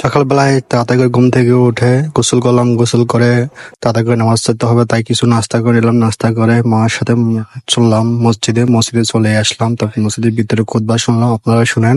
সকালবেলায় তাড়াতাড়ি করে ঘুম থেকে উঠে গোসল করলাম, গোসল করে তাড়াতাড়ি করে নামাজ পড়তে হবে, তাই কিছু নাস্তা করে এলাম নাস্তা করে মার সাথে চললাম মসজিদে মসজিদে চলে আসলাম, তারপর মসজিদের ভিতরে খুদবা শুনলাম, আপনারা শুনেন।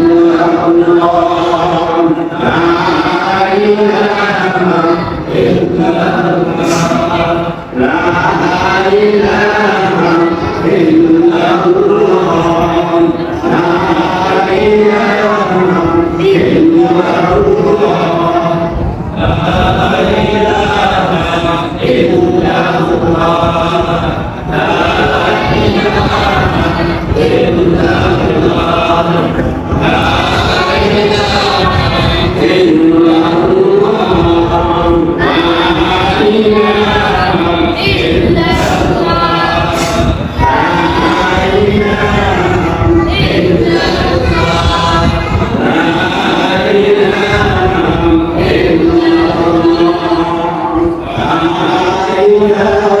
Yeah.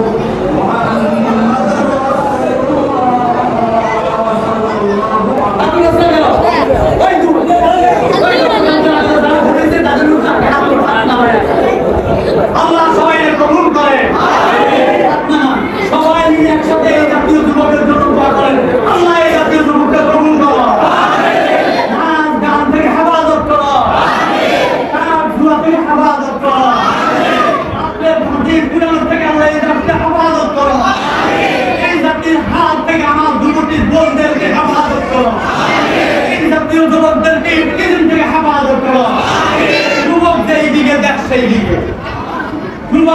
আল্লাহ সবাই কবুল করে সবাই মিলে একসাথে এই জাতীয় যুবকের জন্য দোয়া করেন আল্লাহ এই জাতীয় যুবককে কবুল করো নাচ গান থেকে হেফাজত করো তার জুয়া থেকে হেফাজত করো আপনার ভুটির বিরোধ থেকে আল্লাহ এই জাতিকে হেফাজত করো এই জাতির হাত থেকে আমার যুবতীর বোনদেরকে হেফাজত করো এই জাতীয় যুবকদেরকে ইফতিজিম থেকে হেফাজত করো যুবক যেই দিকে দেখ সেই দিকে